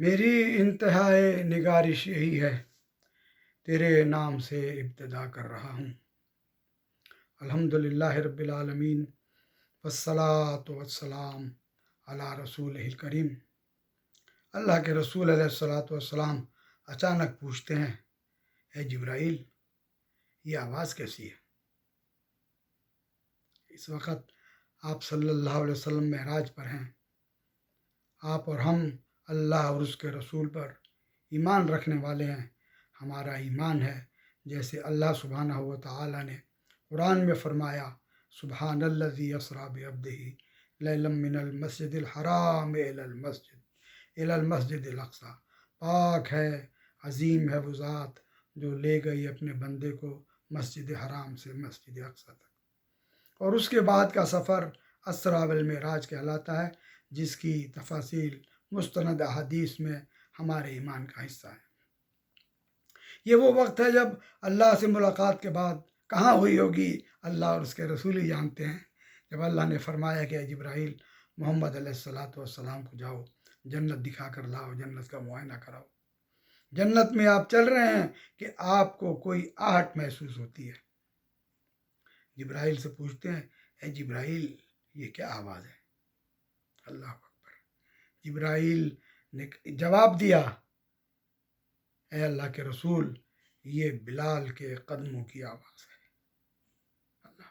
मेरी इंतहाए निगारिश यही है। तेरे नाम से इब्तदा कर रहा हूँ। अल्हम्दुलिल्लाह रब्बिल आलमीन। वस्सलात वस्सलाम अला रसूल करीम। अल्लाह के रसूल वस्सलाम अचानक पूछते हैं, ए जब्राइल, ये आवाज़ कैसी है? इस वक्त आप सल्लल्लाहु अलैहि वसल्लम महराज पर हैं। आप और हम अल्लाह और उसके रसूल पर ईमान रखने वाले हैं। हमारा ईमान है, जैसे अल्लाह सुबहाना हुआ ताला ने कुरान में फरमाया सुबहान अल्लज़ी असरा बेअब्दही लैलम मिनल मस्जिद हराम मस्जिद मस्जिद अक्सा। पाक है, अजीम है वो ज़ात जो ले गई अपने बंदे को मस्जिद हराम से मस्जिद अक्सा तक। और उसके बाद का सफ़र असरा मराज कहलाता है, जिसकी तफासिल मुस्तंद हदीस में हमारे ईमान का हिस्सा है। ये वो वक्त है जब अल्लाह से मुलाकात के बाद कहाँ हुई होगी, अल्लाह और उसके रसूल ही जानते हैं। जब अल्लाह ने फरमाया कि जब्राइल, मोहम्मद सलाम को जाओ, जन्नत दिखा कर लाओ, जन्नत का मुआयना कराओ। जन्नत में आप चल रहे हैं कि आपको कोई आहट महसूस होती है। जब्राइल से पूछते हैं, ए जब्राइल, ये क्या आवाज़ है? अल्लाह जब्राइल ने जवाब दिया ए अल्लाह के रसूल, ये बिलाल के कदमों की आवाज़ है। अल्लाह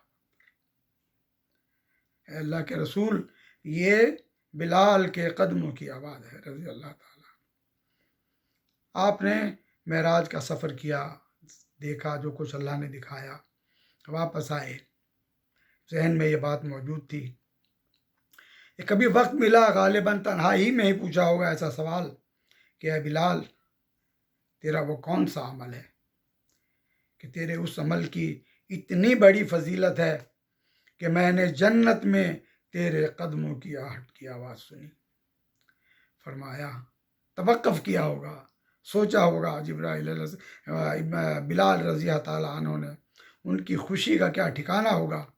अल्लाह के रसूल, ये बिलाल के कदमों की आवाज़ है रज़ी अल्लाह ताला आपने महराज का सफ़र किया, देखा जो कुछ अल्लाह ने दिखाया, वापस आए। जहन में ये बात मौजूद थी कभी वक्त मिला, गालिबा तनहा ही में ही पूछा होगा ऐसा सवाल कि अः बिलाल, तेरा वो कौन सा अमल है? कि, तेरे उस अमल की इतनी बड़ी फजीलत है कि मैंने जन्नत में तेरे कदमों की आहट की आवाज़ सुनी। फरमाया तवक़ किया होगा, सोचा होगा जब्राइल बिलाल रज़ी तहों ने, उनकी खुशी का क्या ठिकाना होगा?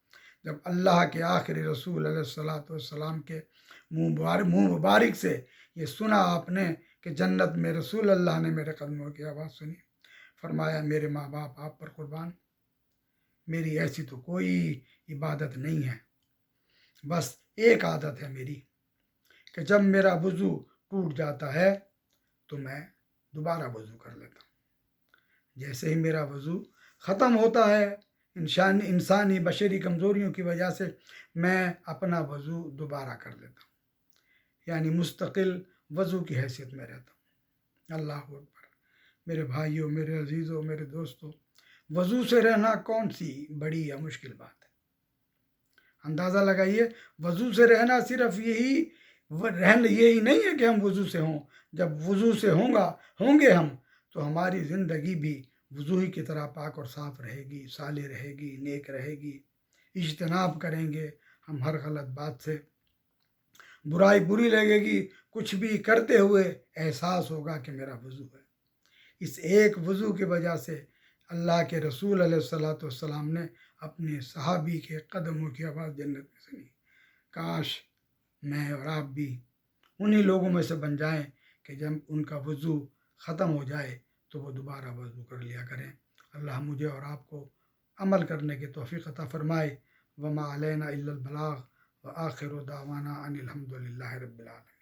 जब अल्लाह के आखिरी रसूल सलाम के मुँह मुबारक मुँह मुबारक से ये सुना आपने कि जन्नत में रसूल अल्लाह ने मेरे कदमों की आवाज़ सुनी। फरमाया, मेरे माँ बाप आप पर कुर्बान। मेरी ऐसी तो कोई इबादत नहीं है। बस एक आदत है मेरी कि जब मेरा वज़ू टूट जाता है तो मैं दोबारा वज़ू कर लेता हूँ। जैसे ही मेरा वज़ू ख़त्म होता है इंसान इंसानी बशरी कमज़ोरियों की वजह से मैं अपना वज़ू दोबारा कर लेता हूँ। यानी मुस्तकिल वज़ू की हैसियत में रहता हूँ। अल्लाह अकबर। मेरे भाइयों, मेरे अजीज़ों, मेरे दोस्तों, वज़ू से रहना कौन सी बड़ी या मुश्किल बात है? अंदाज़ा लगाइए, वज़ू से रहना सिर्फ़ यही रहन यही नहीं है कि हम वज़ू से हों। जब वज़ू से होंगे होंगे हम तो हमारी ज़िंदगी भी वज़ू ही की तरह पाक और साफ़ रहेगी, साले रहेगी, नेक रहेगी। इजतनाब करेंगे हम हर गलत बात से। बुराई बुरी लगेगी, कुछ भी करते हुए एहसास होगा कि मेरा वज़ू है। इस एक वज़ू की वजह से अल्लाह के रसूल सलाम ने अपने सहाबी के कदमों की आवाज़ जन्नत में सुनी। काश मैं और आप भी उन्हीं लोगों में से बन जाएँ कि जब उनका वज़ू ख़त्म हो जाए तो वो दोबारा वज़ू कर लिया करें। अल्लाह मुझे और आपको अमल करने की तोफ़ी अता फ़रमाए। वमा अलैना इल्लल बलाग व आखिर दावाना अनिल हम्दुलिल्लाहि रब्बिल आलमीन।